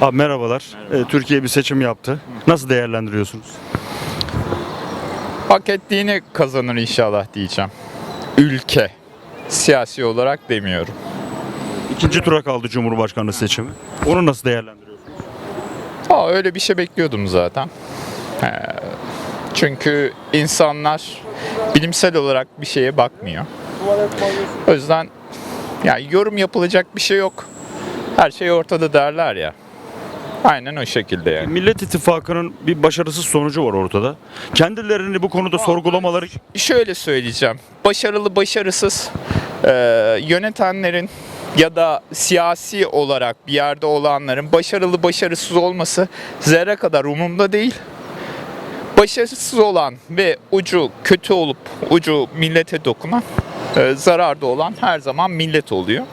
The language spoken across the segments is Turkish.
Abi merhabalar. Ee, Türkiye bir seçim yaptı. Nasıl değerlendiriyorsunuz? Hak ettiğini kazanır inşallah diyeceğim. Ülke. Siyasi olarak demiyorum. İkinci tura kaldı Cumhurbaşkanlığı seçimi. Onu nasıl değerlendiriyorsunuz? Aa, öyle bir şey bekliyordum zaten. Ee, çünkü insanlar bilimsel olarak bir şeye bakmıyor. O yüzden yani yorum yapılacak bir şey yok. Her şey ortada derler ya. Aynen o şekilde yani. Millet İttifakı'nın bir başarısız sonucu var ortada. Kendilerini bu konuda sorgulamaları Şöyle söyleyeceğim. Başarılı başarısız e, yönetenlerin ya da siyasi olarak bir yerde olanların başarılı başarısız olması zerre kadar umurumda değil. Başarısız olan ve ucu kötü olup ucu millete dokunan e, zararda olan her zaman millet oluyor.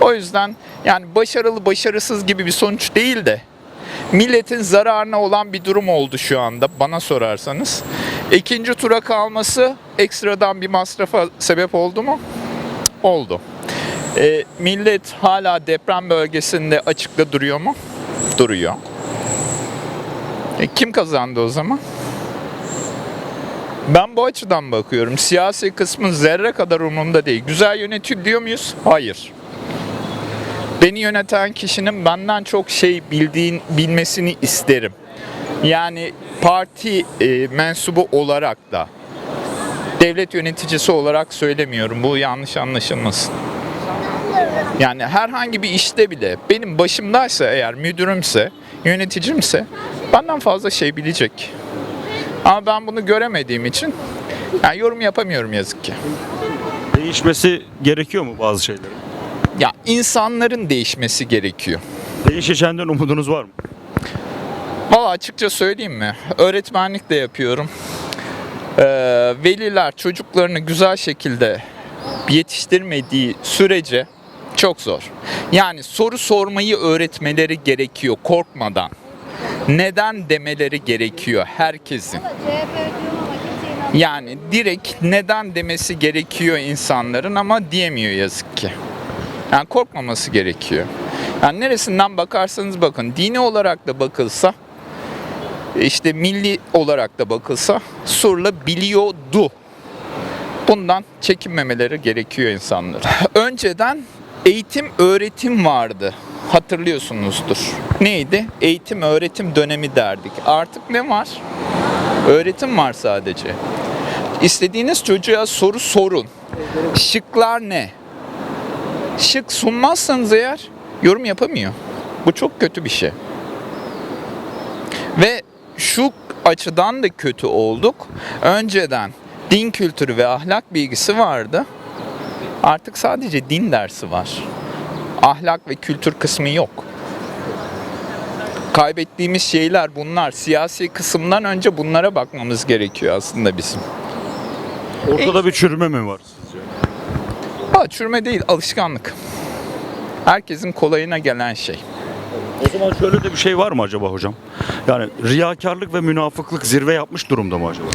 O yüzden yani başarılı başarısız gibi bir sonuç değil de milletin zararına olan bir durum oldu şu anda bana sorarsanız. İkinci tura kalması ekstradan bir masrafa sebep oldu mu? Oldu. E, millet hala deprem bölgesinde açıkta duruyor mu? Duruyor. E, kim kazandı o zaman? Ben bu açıdan bakıyorum. Siyasi kısmın zerre kadar umurumda değil. Güzel yönetiliyor muyuz? Hayır. Beni yöneten kişinin benden çok şey bildiğin bilmesini isterim. Yani parti e, mensubu olarak da devlet yöneticisi olarak söylemiyorum. Bu yanlış anlaşılmasın. Yani herhangi bir işte bile benim başımdaysa eğer müdürümse, yöneticimse benden fazla şey bilecek. Ama ben bunu göremediğim için yani yorum yapamıyorum yazık ki. değişmesi gerekiyor mu bazı şeylerin? Ya insanların değişmesi gerekiyor. Değişeceğinden umudunuz var mı? Valla açıkça söyleyeyim mi? Öğretmenlik de yapıyorum. Ee, veliler çocuklarını güzel şekilde yetiştirmediği sürece çok zor. Yani soru sormayı öğretmeleri gerekiyor korkmadan. Neden demeleri gerekiyor herkesin. Yani direkt neden demesi gerekiyor insanların ama diyemiyor yazık ki. Yani korkmaması gerekiyor. Yani neresinden bakarsanız bakın dini olarak da bakılsa işte milli olarak da bakılsa Sur'la biliyordu. Bundan çekinmemeleri gerekiyor insanlar. Önceden eğitim öğretim vardı. Hatırlıyorsunuzdur. Neydi? Eğitim öğretim dönemi derdik. Artık ne var? Öğretim var sadece. İstediğiniz çocuğa soru sorun. Şıklar ne? Şık sunmazsanız eğer yorum yapamıyor. Bu çok kötü bir şey. Ve şu açıdan da kötü olduk. Önceden din kültürü ve ahlak bilgisi vardı. Artık sadece din dersi var. Ahlak ve kültür kısmı yok. Kaybettiğimiz şeyler bunlar. Siyasi kısımdan önce bunlara bakmamız gerekiyor aslında bizim. Ortada bir çürüme mi var? Ha, çürüme değil, alışkanlık. Herkesin kolayına gelen şey. O zaman şöyle de bir şey var mı acaba hocam? Yani riyakarlık ve münafıklık zirve yapmış durumda mı acaba?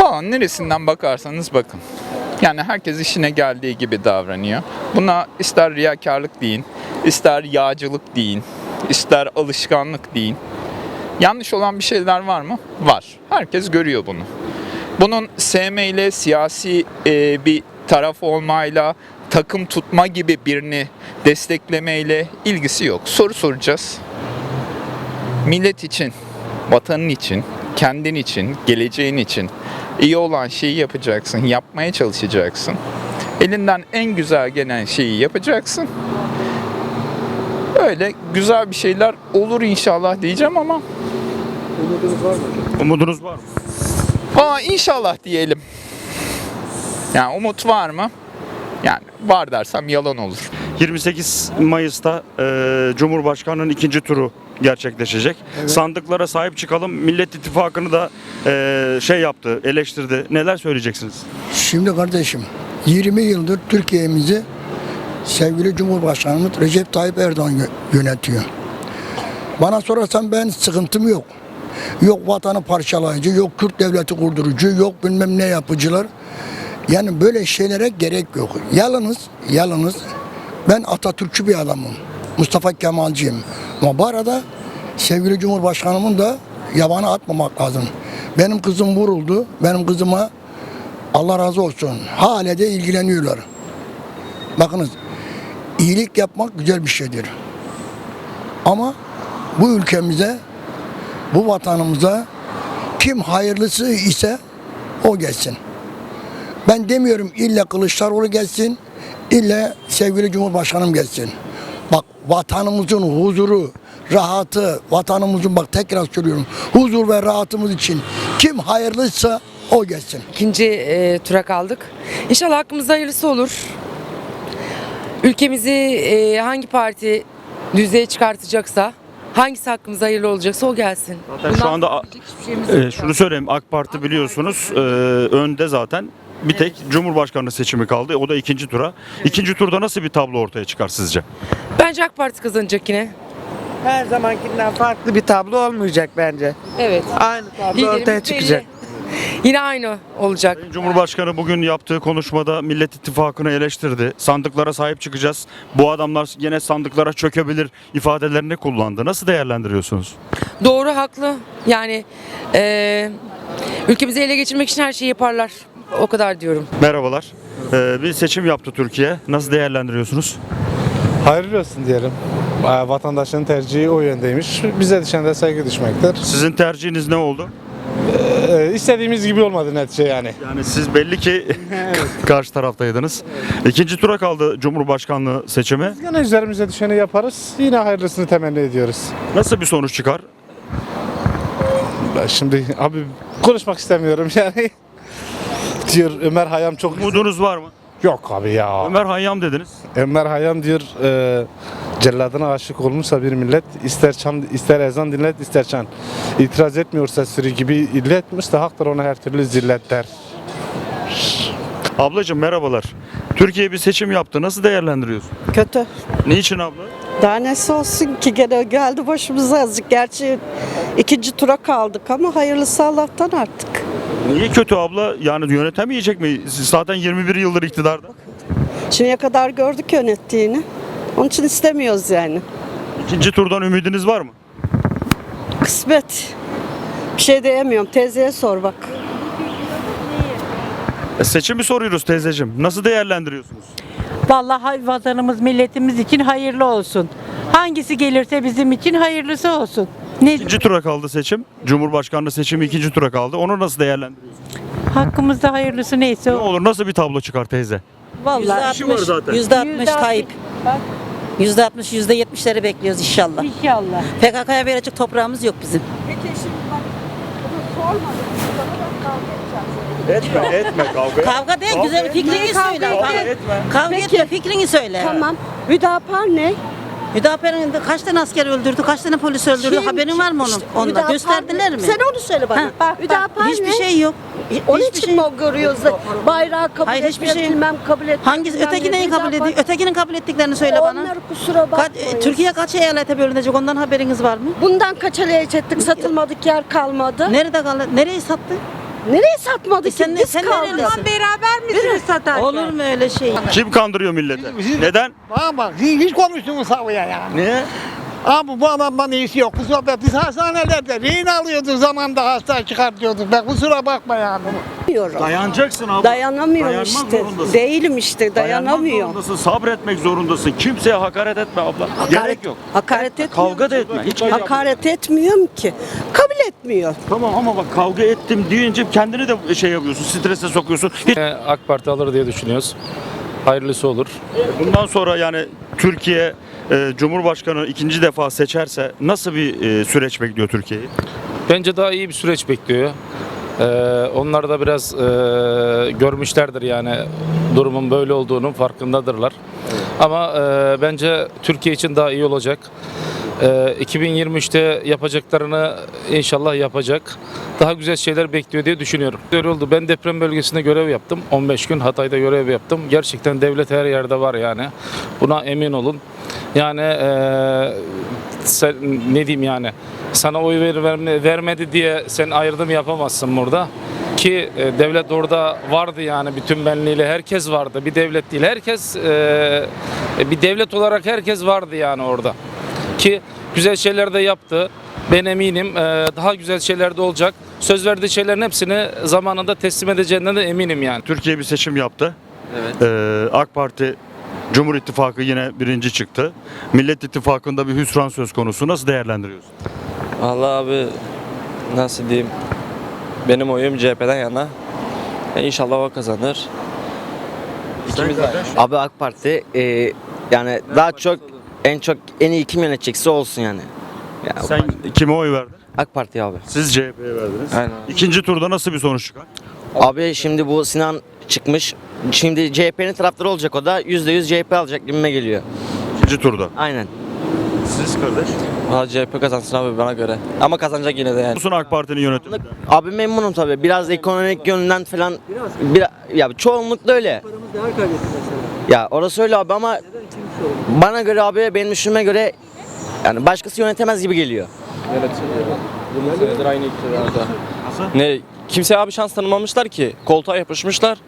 Aa, neresinden bakarsanız bakın. Yani herkes işine geldiği gibi davranıyor. Buna ister riyakarlık deyin, ister yağcılık deyin, ister alışkanlık deyin. Yanlış olan bir şeyler var mı? Var. Herkes görüyor bunu. Bunun sevmeyle, siyasi e, bir taraf olmayla, takım tutma gibi birini desteklemeyle ilgisi yok. Soru soracağız. Millet için, vatanın için, kendin için, geleceğin için iyi olan şeyi yapacaksın, yapmaya çalışacaksın. Elinden en güzel gelen şeyi yapacaksın. Öyle güzel bir şeyler olur inşallah diyeceğim ama Umudunuz var mı? Aa inşallah diyelim. Yani umut var mı? Yani var dersem yalan olur. 28 Mayıs'ta e, Cumhurbaşkanı'nın ikinci turu gerçekleşecek. Sandıklara sahip çıkalım. Millet İttifakı'nı da e, şey yaptı, eleştirdi. Neler söyleyeceksiniz? Şimdi kardeşim 20 yıldır Türkiye'mizi sevgili Cumhurbaşkanımız Recep Tayyip Erdoğan yö- yönetiyor. Bana sorarsan ben sıkıntım yok. Yok vatanı parçalayıcı, yok Kürt devleti kurdurucu, yok bilmem ne yapıcılar. Yani böyle şeylere gerek yok. Yalnız, yalnız ben Atatürkçü bir adamım. Mustafa Kemalciyim. Ama bu arada sevgili Cumhurbaşkanımın da yabana atmamak lazım. Benim kızım vuruldu. Benim kızıma Allah razı olsun. Hala de ilgileniyorlar. Bakınız iyilik yapmak güzel bir şeydir. Ama bu ülkemize, bu vatanımıza kim hayırlısı ise o gelsin. Ben demiyorum illa Kılıçdaroğlu gelsin, illa sevgili Cumhurbaşkanım gelsin. Bak vatanımızın huzuru, rahatı, vatanımızın bak tekrar söylüyorum, huzur ve rahatımız için kim hayırlıysa o gelsin. İkinci e, tura kaldık. İnşallah hakkımızda hayırlısı olur. Ülkemizi e, hangi parti düzeye çıkartacaksa, hangisi hakkımızda hayırlı olacaksa o gelsin. Zaten şu Bundan anda şeyimiz yok Ee, şunu söyleyeyim AK Parti biliyorsunuz e, önde zaten. Bir tek Cumhurbaşkanlığı seçimi kaldı. O da ikinci tura. İkinci turda nasıl bir tablo ortaya çıkar sizce? Bence AK Parti kazanacak yine. Her zamankinden farklı bir tablo olmayacak bence. Evet. Aynı tablo Liderimiz ortaya belli. çıkacak. Yine aynı olacak. Cumhurbaşkanı bugün yaptığı konuşmada Millet İttifakı'nı eleştirdi. Sandıklara sahip çıkacağız. Bu adamlar yine sandıklara çökebilir ifadelerini kullandı. Nasıl değerlendiriyorsunuz? Doğru, haklı. Yani e, ülkemizi ele geçirmek için her şeyi yaparlar. O kadar diyorum. Merhabalar. Ee, bir seçim yaptı Türkiye. Nasıl değerlendiriyorsunuz? Hayırlı olsun diyelim. Ee, Vatandaşın tercihi o yöndeymiş. Bize düşen de saygı düşmektir. Sizin tercihiniz ne oldu? Ee, istediğimiz gibi olmadı netice yani. Yani siz belli ki karşı taraftaydınız. İkinci tura kaldı Cumhurbaşkanlığı seçimi. Biz gene üzerimize düşeni yaparız. Yine hayırlısını temenni ediyoruz. Nasıl bir sonuç çıkar? Ben şimdi abi konuşmak istemiyorum yani. Diyor Ömer Hayyam çok... Umudunuz var mı? Yok abi ya. Ömer Hayyam dediniz. Ömer Hayyam diyor e, celladına aşık olmuşsa bir millet ister çan ister ezan dinlet ister çan. İtiraz etmiyorsa sürü gibi illet müstehaktır ona her türlü zillet der. Ablacığım merhabalar. Türkiye bir seçim yaptı. Nasıl değerlendiriyorsun? Kötü. Niçin abla? Daha nesi olsun ki gene geldi başımıza azıcık. Gerçi ikinci tura kaldık ama hayırlısı Allah'tan artık. Niye kötü abla? Yani yönetemeyecek mi? Siz Zaten 21 yıldır iktidarda. Şimdiye kadar gördük yönettiğini. Onun için istemiyoruz yani. İkinci turdan ümidiniz var mı? Kısmet. Bir şey diyemiyorum. Teyzeye sor bak. E, seçimi soruyoruz teyzeciğim. Nasıl değerlendiriyorsunuz? Vallahi vatanımız, milletimiz için hayırlı olsun. Hangisi gelirse bizim için hayırlısı olsun. Ne İkinci tura kaldı seçim. Cumhurbaşkanlığı seçimi ikinci tura kaldı. Onu nasıl değerlendiriyorsunuz? hakkımızda hayırlısı neyse Ne o. olur nasıl bir tablo çıkar teyze? Vallahi İşi var zaten. %60 %60 Tayyip. %60, %70'leri bekliyoruz inşallah. İnşallah. PKK'ya verecek toprağımız yok bizim. Etme, etme kavga. Kavga değil, güzel fikrini söyle. Kavga Kavga, etme. kavga etme, fikrini söyle. Tamam. Hüdapar ne? Hüdapar'ın kaç tane asker öldürdü, kaç tane polis öldürdü? Kim? Haberin var mı onun? İşte Onda Hüdapar gösterdiler ne? mi? Sen onu söyle bana. Ha, bak. Hüdapar Hiçbir ne? şey yok. Onun Hiçbir için şey mi o görüyoruz da bayrağı kabul Hayır, hiçbir etmiyor, şey- bilmem kabul etmiyor. Hangisi bilmem öteki ne. neyi kabul Hüdapar- ediyor? Ötekinin kabul ettiklerini söyle bana. Onlar kusura Kaç, bakmayın. e, Türkiye kaç eyalete bölünecek? Ondan haberiniz var mı? Bundan kaç aleye ettik satılmadık yer kalmadı. Nerede kaldı? Nereyi sattı? Nereye satmadık E ki? sen, Biz sen kaldık. nerelisin? Beraber misiniz satarken? Olur mu öyle şey? Kim kandırıyor milleti? Neden? Ama hiç, hiç konuştuğumuz havaya yani. Niye? Abi bu adamdan iyisi yok. Kusura bakma. Biz hastanelerde rehin alıyorduk zamanında hasta çıkartıyorduk. Ben kusura bakma yani. Dayanamıyorum. Dayanacaksın abla. Dayanamıyorum Dayanmak işte. zorundasın. Değilim işte. Dayanmak Dayanamıyorum. zorundasın, sabretmek zorundasın. Kimseye hakaret etme abla. Gerek yok. Hakaret etmiyorum. Kavga da etme. Hiç yok. Hakaret etmiyorum ki. Kabul etmiyor. Tamam ama bak kavga ettim deyince kendini de şey yapıyorsun, strese sokuyorsun. Hiç AK Parti alır diye düşünüyoruz. Hayırlısı olur. Bundan sonra yani Türkiye e, Cumhurbaşkanı ikinci defa seçerse nasıl bir e, süreç bekliyor Türkiye'yi? Bence daha iyi bir süreç bekliyor. Ee, onlar da biraz e, görmüşlerdir yani durumun böyle olduğunun farkındadırlar. Ama e, bence Türkiye için daha iyi olacak. E, 2023'te yapacaklarını inşallah yapacak. Daha güzel şeyler bekliyor diye düşünüyorum. Öyle oldu. Ben deprem bölgesinde görev yaptım. 15 gün Hatay'da görev yaptım. Gerçekten devlet her yerde var yani. Buna emin olun. Yani e, sen, ne diyeyim yani sana oy ver, verme- vermedi diye sen ayrım yapamazsın burada. Ki e, devlet orada vardı yani bütün benliğiyle herkes vardı. Bir devlet değil herkes e, bir devlet olarak herkes vardı yani orada. ki güzel şeyler de yaptı. Ben eminim e, daha güzel şeyler de olacak. Söz verdiği şeylerin hepsini zamanında teslim edeceğinden de eminim yani. Türkiye bir seçim yaptı. Evet. Ee, AK Parti Cumhur İttifakı yine birinci çıktı. Millet İttifakı'nda bir hüsran söz konusu. Nasıl değerlendiriyorsun? Vallahi abi nasıl diyeyim? Benim oyum CHP'den yana. E, inşallah o kazanır. İkimiz de aynı. Abi AK Parti e, yani daha çok en çok en iyi kim yönetecekse olsun yani. Ya, Sen kime oy verdin? AK Parti abi. Siz CHP'ye verdiniz. Aynen. İkinci turda nasıl bir sonuç çıkar? Abi şimdi bu Sinan çıkmış. Şimdi CHP'nin taraftarı olacak o da %100 CHP alacak gibime geliyor. İkinci turda. Aynen. Siz kardeş. Valla CHP kazansın abi bana göre. Ama kazanacak yine de yani. Musun AK Parti'nin yönetimi? Abi memnunum tabii. Biraz ekonomik yönden falan bir ya çoğunlukla öyle. Ya orası öyle abi ama bana göre abi benim düşünme göre yani başkası yönetemez gibi geliyor. senedir aynı iktidarda. Ne? Kimseye abi şans tanımamışlar ki. Koltuğa yapışmışlar.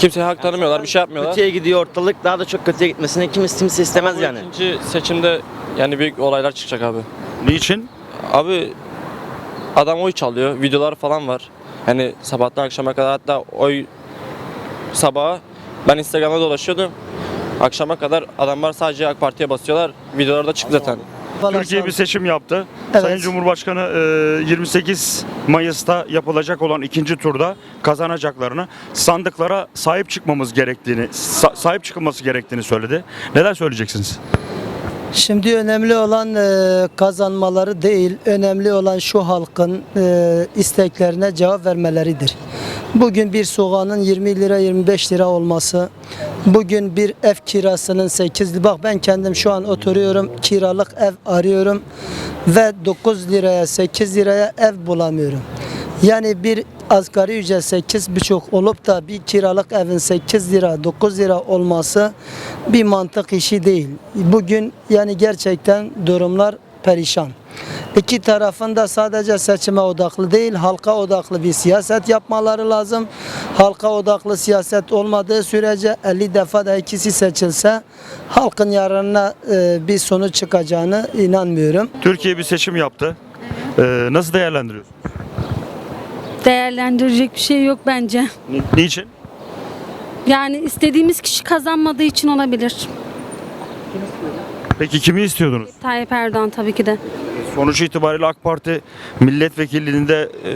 Kimseye hak tanımıyorlar, bir şey yapmıyorlar. Kötüye gidiyor ortalık daha da çok kötüye gitmesini kim kimse istemez Ama yani. İkinci seçimde yani büyük olaylar çıkacak abi. Niçin? Abi adam oy çalıyor, videolar falan var. Hani sabahtan akşama kadar hatta oy sabaha ben Instagram'da dolaşıyordum. Akşama kadar adamlar sadece AK Parti'ye basıyorlar. Videolar da çıktı zaten. Türkiye bir seçim yaptı. Evet. Sayın Cumhurbaşkanı e, 28 Mayıs'ta yapılacak olan ikinci turda kazanacaklarını sandıklara sahip çıkmamız gerektiğini, sa- sahip çıkılması gerektiğini söyledi. Neler söyleyeceksiniz? Şimdi önemli olan e, kazanmaları değil, önemli olan şu halkın e, isteklerine cevap vermeleridir. Bugün bir soğanın 20 lira 25 lira olması, bugün bir ev kirasının 8 lira, bak ben kendim şu an oturuyorum, kiralık ev arıyorum ve 9 liraya 8 liraya ev bulamıyorum. Yani bir asgari ücret 8,5 olup da bir kiralık evin 8 lira 9 lira olması bir mantık işi değil. Bugün yani gerçekten durumlar perişan. İki tarafında sadece seçime odaklı değil, halka odaklı bir siyaset yapmaları lazım. Halka odaklı siyaset olmadığı sürece 50 defa da ikisi seçilse halkın yararına e, bir sonuç çıkacağını inanmıyorum. Türkiye bir seçim yaptı. E, nasıl değerlendiriyorsun? Değerlendirecek bir şey yok bence. Ni- Niçin? Yani istediğimiz kişi kazanmadığı için olabilir. Peki kimi istiyordunuz? Tayyip Erdoğan tabii ki de. Sonuç itibariyle AK Parti milletvekilliğinde e,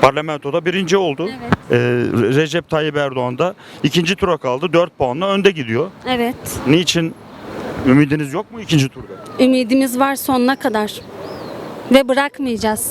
parlamentoda birinci oldu. E, Recep Tayyip Erdoğan da ikinci tura kaldı. 4 puanla önde gidiyor. Evet. Niçin? Ümidiniz yok mu ikinci turda? Ümidimiz var sonuna kadar. Ve bırakmayacağız.